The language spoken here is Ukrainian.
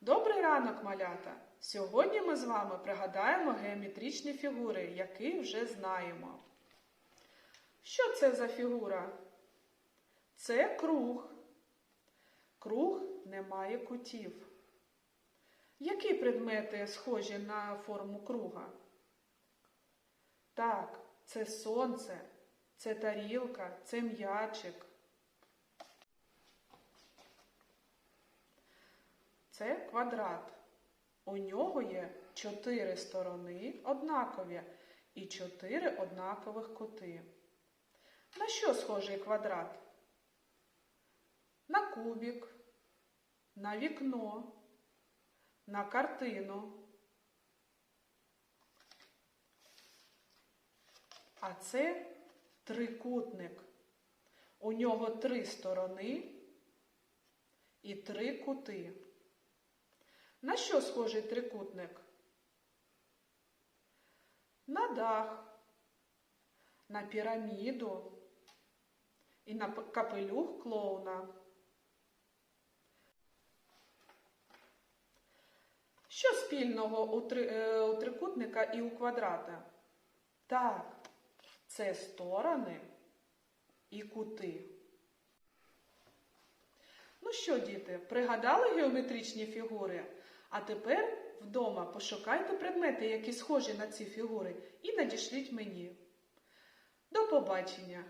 Добрий ранок, малята! Сьогодні ми з вами пригадаємо геометричні фігури, які вже знаємо. Що це за фігура? Це круг. Круг не має кутів. Які предмети схожі на форму круга? Так, це сонце, це тарілка, це м'ячик. Це квадрат. У нього є чотири сторони однакові і чотири однакових кути. На що схожий квадрат? На кубик, на вікно, на картину. А це трикутник. У нього три сторони і три кути. На що схожий трикутник? На дах, на піраміду і на капелюх клоуна. Що спільного у, три, е, у трикутника і у квадрата? Так, це сторони і кути. Ну що, діти, пригадали геометричні фігури? А тепер вдома пошукайте предмети, які схожі на ці фігури, і надішліть мені. До побачення!